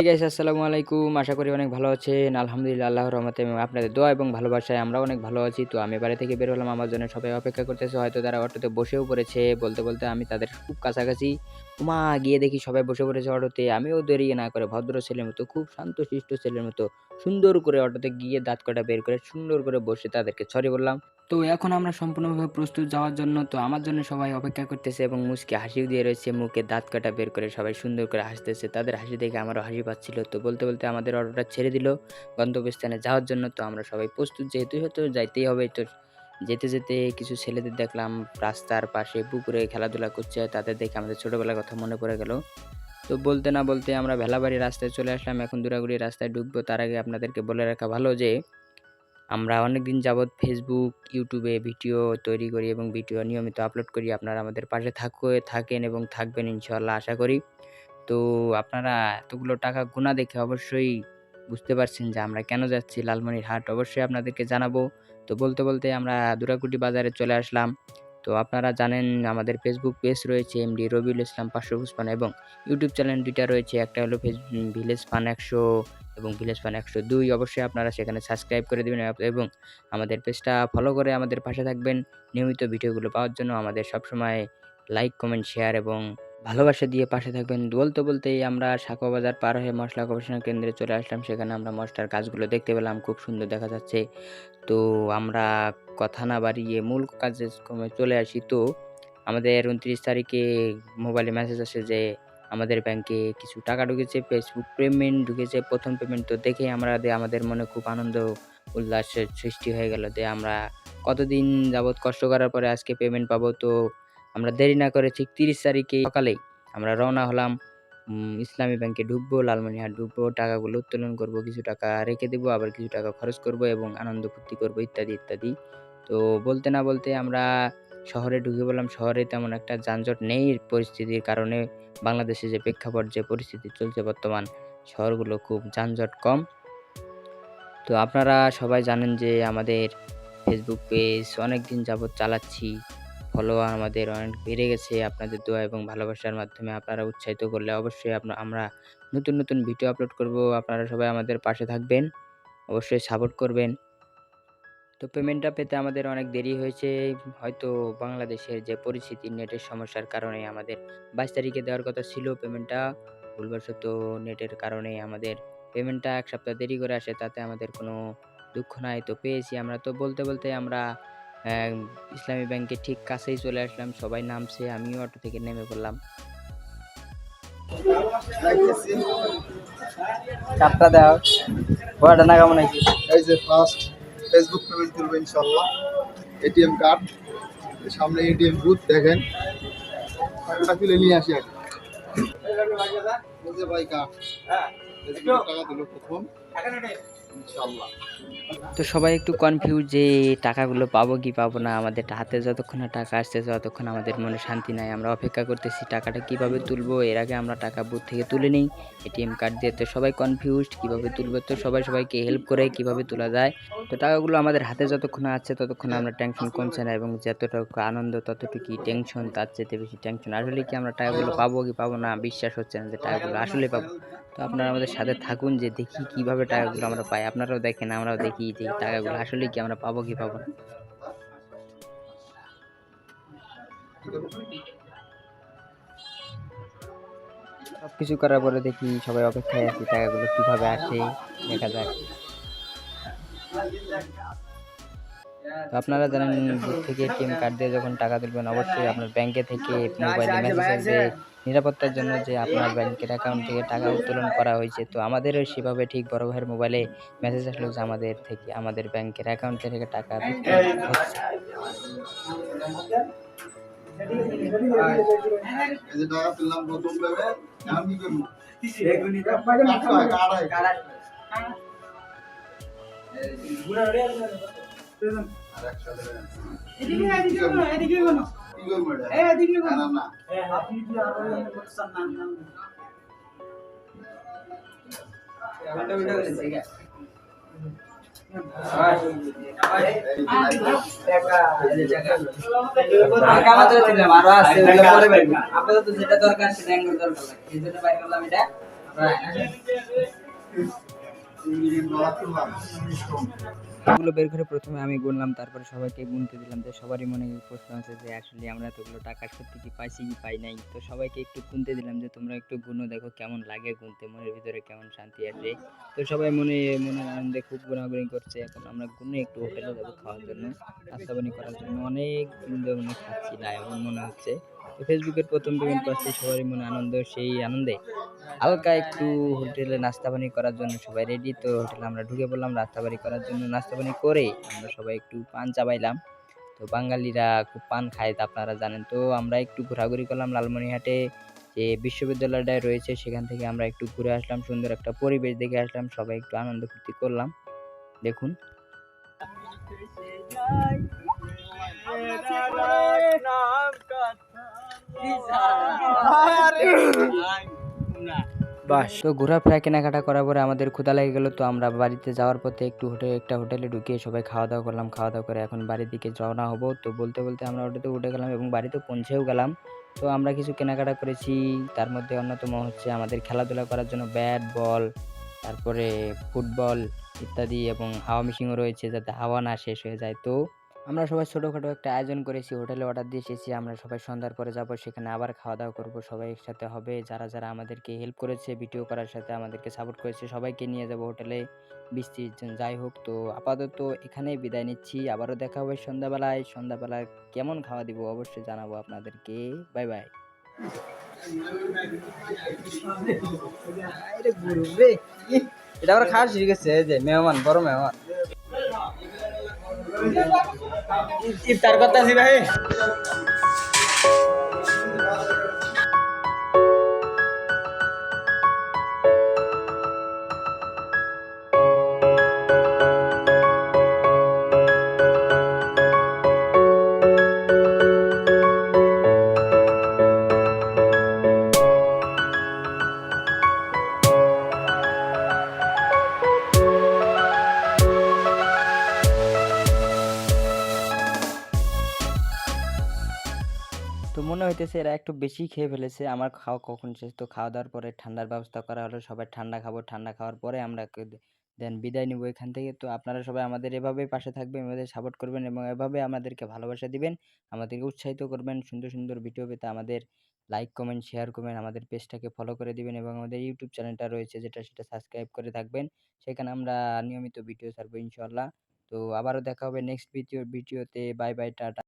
Hi guys আসসালামু আলাইকুম। আশা করি অনেক ভালো আছেন। আলহামদুলিল্লাহ, আল্লাহর রহমতে আপনাদের দোয়া এবং ভালোবাসায় আমরা অনেক ভালো আছি। তো আমি বাড়ি থেকে বের হলাম, আমার জন্য সবাই অপেক্ষা করতেছে। হয়তো তারা অটোতে বসেও পড়েছে। বলতে বলতে আমি তাদের খুব কাছাকাছি। উমা, গিয়ে দেখি সবাই বসে পড়েছে অটোতে। আমিও দেরি না করে ভদ্র ছেলের মতো, খুব শান্ত শিষ্ট ছেলের মতো সুন্দর করে অটোতে গিয়ে দাঁত কাটা বের করে সুন্দর করে বসে তাদেরকে সরি বললাম। তো এখন আমরা সম্পূর্ণভাবে প্রস্তুত যাওয়ার জন্য, তো আমার জন্য সবাই অপেক্ষা করতেছে এবং মুচকে হাসিও দিয়ে রয়েছে, মুখে দাঁত কাটা বের করে সবাই সুন্দর করে হাসতেছে। তাদের হাসি দেখে আমারও হাসি পাচ্ছিল, তো বলতে বলতে আমাদের অটোটা ছেড়ে দিল গন্তব্যস্থানে যাওয়ার জন্য, তো আমরা সবাই প্রস্তুত। যেহেতু হয়তো যাইতেই হবে, তো যেতে যেতে কিছু ছেলেদের দেখলাম রাস্তার পাশে পুকুরে খেলাধুলা করছে, তাদের দেখে আমাদের ছোটোবেলার কথা মনে পড়ে গেল। তো বলতে না বলতে আমরা ভেলাবাড়ি রাস্তায় চলে আসলাম, এখন দুরাগুড়ি রাস্তায় ঢুকবো। তার আগে আপনাদেরকে বলে রাখা ভালো যে আমরা অনেক দিন যাবৎ ফেসবুক ইউটিউবে ভিডিও তৈরি করি এবং ভিডিও নিয়মিত আপলোড করি। আপনারা আমাদের পাশে থাকো, থাকেন এবং থাকবেন ইনশাল্লাহ আশা করি। তো আপনারা এতগুলো টাকা গুণা দেখে অবশ্যই বুঝতে পারছেন যে আমরা কেন যাচ্ছি লালমনির হাট অবশ্যই আপনাদেরকে জানাব। তো বলতে বলতে আমরা দুরাকুটি বাজারে চলে আসলাম। তো আপনারা জানেন আমাদের ফেসবুক পেজ রয়েছে এমডি রবিউল ইসলাম পাঁচশো পুষ্পান এবং ইউটিউব চ্যানেল দুইটা রয়েছে। একটা হলো ভিলেজ ফান একশো এবং ভিলেজ ফান একশো দুই। অবশ্যই আপনারা সেখানে সাবস্ক্রাইব করে দেবেন এবং আমাদের পেজটা ফলো করে আমাদের পাশে থাকবেন। নিয়মিত ভিডিওগুলো পাওয়ার জন্য আমাদের সবসময় লাইক কমেন্ট শেয়ার এবং ভালোবাসা দিয়ে পাশে থাকবেন। বলতে বলতেই আমরা সাঁকো বাজার পার হয়ে মশলা গবেষণা কেন্দ্রে চলে আসলাম। সেখানে আমরা মশলার কাজগুলো দেখতে পেলাম। খুব সুন্দর দেখা যাচ্ছে। তো আমরা কথা না বাড়িয়ে মূল কাজে চলে আসি। তো আমাদের উনত্রিশ তারিখে মোবাইলে মেসেজ আসে যে আমাদের ব্যাংকে কিছু টাকা ঢুকেছে ফেসবুক পেমেন্ট ঢুকেছে। প্রথম পেমেন্ট তো দেখে আমরা আমাদের মনে খুব আনন্দ উল্লাসের সৃষ্টি হয়ে গেল যে আমরা কতদিন যাবৎ কষ্ট করার পরে আজকে পেমেন্ট পাবো। তো আমরা দেরি না করে ঠিক তিরিশ তারিখে সকালেই আমরা রওনা হলাম ইসলামী ব্যাংকে ঢুকবো লালমনিহাট ঢুকবো, টাকাগুলো উত্তোলন করব, কিছু টাকা রেখে দেবো, আবার কিছু টাকা খরচ করব এবং আনন্দ ফুর্তি করব, ইত্যাদি ইত্যাদি। তো বলতে না বলতে আমরা শহরে ঢুকে বললাম শহরে তেমন একটা যানজট নেই পরিস্থিতির কারণে। বাংলাদেশে যে প্রেক্ষাপট, যে পরিস্থিতি চলছে বর্তমান, শহরগুলো খুব যানজট কম। তো আপনারা সবাই জানেন যে আমাদের ফেসবুক পেজ অনেক দিন যাবৎ চালাচ্ছি। ফলোয়ার আমাদের অনেক বেড়ে গেছে আপনাদের দোয়া এবং ভালোবাসার মাধ্যমে আপনারা উৎসাহিত করলে অবশ্যই আমরা নতুন নতুন ভিডিও আপলোড করব। আপনারা সবাই আমাদের পাশে থাকবেন, অবশ্যই সাপোর্ট করবেন। তো পেমেন্টটা পেতে আমাদের অনেক দেরি হয়েছে। হয়তো বাংলাদেশের যে পরিস্থিতি নেটের সমস্যার কারণে আমাদের বাইশ তারিখে দেওয়ার কথা ছিল পেমেন্টটা ভুলবশত নেটের কারণে আমাদের পেমেন্টটা এক সপ্তাহ দেরি করে আসে, তাতে আমাদের কোনো দুঃখ নাই। তো পেয়েছি আমরা। তো বলতে বলতে আমরা ইসলামী ব্যাংকের ঠিক কাছেই চলে আসলাম। সবাই নামছে আমিও অটো থেকে নেমে পড়লাম। কার্ডটা দাও। বড়টা না কেমন আছে এই যে ফার্স্ট ফেসবুক পেমেন্ট তুলবো ইনশাল্লাহ এটিএম কার্ড সামনে এটিএম বুথ দেখেন। টাকাটা তুলে নিয়ে আসি যে ভাই কার্ড টাকা দিল প্রথম। তো সবাই একটু কনফিউজ যে টাকাগুলো পাবো কি পাবো না, আমাদের হাতে যতক্ষণ না টাকা আসছে ততক্ষণ আমাদের মনে শান্তি নাই, আমরা অপেক্ষা করতেছি টাকাটা কীভাবে তুলবো, এর আগে আমরা টাকা বুথ থেকে তুলে নিই, এটিএম কার্ড দিয়ে তো সবাই কনফিউজড কীভাবে তুলবো, তো সবাই সবাইকে হেল্প করে কীভাবে তোলা যায়। তো টাকাগুলো আমাদের হাতে যতক্ষণ আছে ততক্ষণ আমরা টেনশন কমছে না এবং যতটুকু আনন্দ, ততটুকুই টেনশন তার চেয়ে বেশি টেনশন আসলে কি আমরা টাকাগুলো পাবো কি পাবো না, বিশ্বাস হচ্ছে না যে টাকাগুলো আসলে পাবো। তো আপনারা আমাদের সাথে থাকুন যে দেখি কীভাবে টাকাগুলো আমরা পাই। আপনারাও দেখেন, আমরাও দেখি যে টাকাগুলো আসলে কি আমরা পাবো, কি পাবো না। সব কিছু করার পরে দেখি সবাই অপেক্ষায় আছি, টাকাগুলো কীভাবে আসে, দেখা যাক। তো আপনারা জানেন বুথ থেকে এটিএম কার্ড দিয়ে যখন টাকা তুলবেন অবশ্যই আপনার ব্যাংকে থেকে মোবাইলে মেসেজ আসবে। নিরাপত্তার জন্য যে আপনার ব্যাংকের অ্যাকাউন্ট থেকে টাকা উত্তোলন করা হয়েছে তো আমাদেরও সেভাবে ঠিক বড় ভাইয়ের মোবাইলে মেসেজ আসলো যে আমাদের থেকে আমাদের ব্যাংকের অ্যাকাউন্ট থেকে টাকা হচ্ছে। হয়, কার্ড হয়। আর একসাথে কি করব এটা? না, না, না। কামাতে দিলাম আরও আছে। ওগুলো পরে পাইবো আপনাদের তো যেটা দরকার সেটা দরকার এই জন্য বাইর করলাম এটা। এগুলো বের করে প্রথমে আমি গুনলাম, তারপরে সবাইকে গুনতে দিলাম যে সবারই মনে প্রশ্ন আছে যে আসলে আমরা এতগুলো টাকা সত্যি কি পাইছি কি পাই নাই। তো সবাইকে একটু গুনতে দিলাম যে তোমরা একটু গুনো, দেখো কেমন লাগে গুনতে, মনের ভিতরে কেমন শান্তি আসে তো সবাই মনে, মনের আনন্দে খুব গুনাগুনি করছে, এখন আমরা গুনে একটু হোটেলে যাব খাওয়ার জন্য নাস্তা পানি করার জন্য। অনেক দিন ধরে মনে খাচ্ছি না, এমন মনে হচ্ছে। ফেসবুকের প্রথম পেমেন্ট পাচ্ছি সবারই মনে আনন্দ, সেই আনন্দে। হালকা একটু হোটেলে নাস্তা পানি করার জন্য সবাই রেডি তো হোটেলে আমরা ঢুকে পড়লাম নাস্তা পানি করার জন্য নাস্তা পানি করে আমরা সবাই একটু পান চাবাইলাম। তো বাঙালিরা খুব পান খায়, তা আপনারা জানেন। তো আমরা একটু ঘোরাঘুরি করলাম লালমনিরহাটে, যে বিশ্ববিদ্যালয়টা রয়েছে, সেখান থেকে আমরা একটু ঘুরে আসলাম, সুন্দর একটা পরিবেশ দেখে আসলাম, সবাই একটু আনন্দ ফুর্তি করলাম। দেখুন। বাস। তো ঘোরাফেরা, কেনাকাটা করার পরে আমাদের ক্ষুদা লেগে গেলো, তো আমরা বাড়িতে যাওয়ার পথে একটু হোটেল একটা হোটেলে ঢুকিয়ে সবাই খাওয়া দাওয়া করলাম, খাওয়া দাওয়া করে এখন বাড়ির দিকে রওনা হব। তো বলতে বলতে আমরা ওটাতে উঠে গেলাম এবং বাড়িতে পৌঁছেও গেলাম। তো আমরা কিছু কেনাকাটা করেছি, তার মধ্যে অন্যতম হচ্ছে আমাদের খেলাধুলা করার জন্য ব্যাট, বল, তারপরে ফুটবল ইত্যাদি এবং হাওয়া মেশিনও রয়েছে যাতে হাওয়া না শেষ হয়ে যায়। তো আমরা সবাই ছোটোখাটো একটা আয়োজন করেছি, হোটেলে অর্ডার দিয়ে এসেছি, আমরা সবাই সন্ধ্যার পরে যাব, সেখানে আবার খাওয়া দাওয়া করব, সবাই একসাথে হবে, যারা যারা আমাদেরকে হেল্প করেছে ভিডিও করার সাথে আমাদেরকে সাপোর্ট করেছে, সবাইকে নিয়ে যাব হোটেলে বৃষ্টি যাই হোক, তো আপাতত এখানেই বিদায় নিচ্ছি, আবারও দেখা হবে সন্ধ্যাবেলায় সন্ধ্যাবেলায় কেমন খাওয়া দিব অবশ্যই জানাব আপনাদেরকে বাই বাই এটা আবার খাওয়া শিখে গেছে এই যে মেহমান, বড় মেহমান। ইফতার করতেছি ভাই। তো মনে হইতেছে এরা একটু বেশি খেয়ে ফেলেছে। আমার খাওয়া কখন শেষ? তো খাওয়া দাওয়ার পরে ঠান্ডার ব্যবস্থা করা হলো। সবাই ঠান্ডা খাব, ঠান্ডা খাওয়ার পরে আমরা দেন বিদায় নিব এখান থেকে। তো আপনারা সবাই আমাদের এভাবেই পাশে থাকবেন, এভাবে সাপোর্ট করবেন এবং এভাবে আমাদেরকে ভালোবাসা দিবেন। আমাদেরকে উৎসাহিত করবেন, সুন্দর সুন্দর ভিডিও পেতে আমাদের লাইক কমেন্ট শেয়ার করবেন, আমাদের পেজটাকে ফলো করে দিবেন এবং আমাদের ইউটিউব চ্যানেলটা রয়েছে যেটা সেটা সাবস্ক্রাইব করে থাকবেন। সেখানে আমরা নিয়মিত ভিডিও ছাড়বো ইনশাল্লাহ তো আবারও দেখা হবে নেক্সট ভিডিও ভিডিওতে বাই বাই টাটা।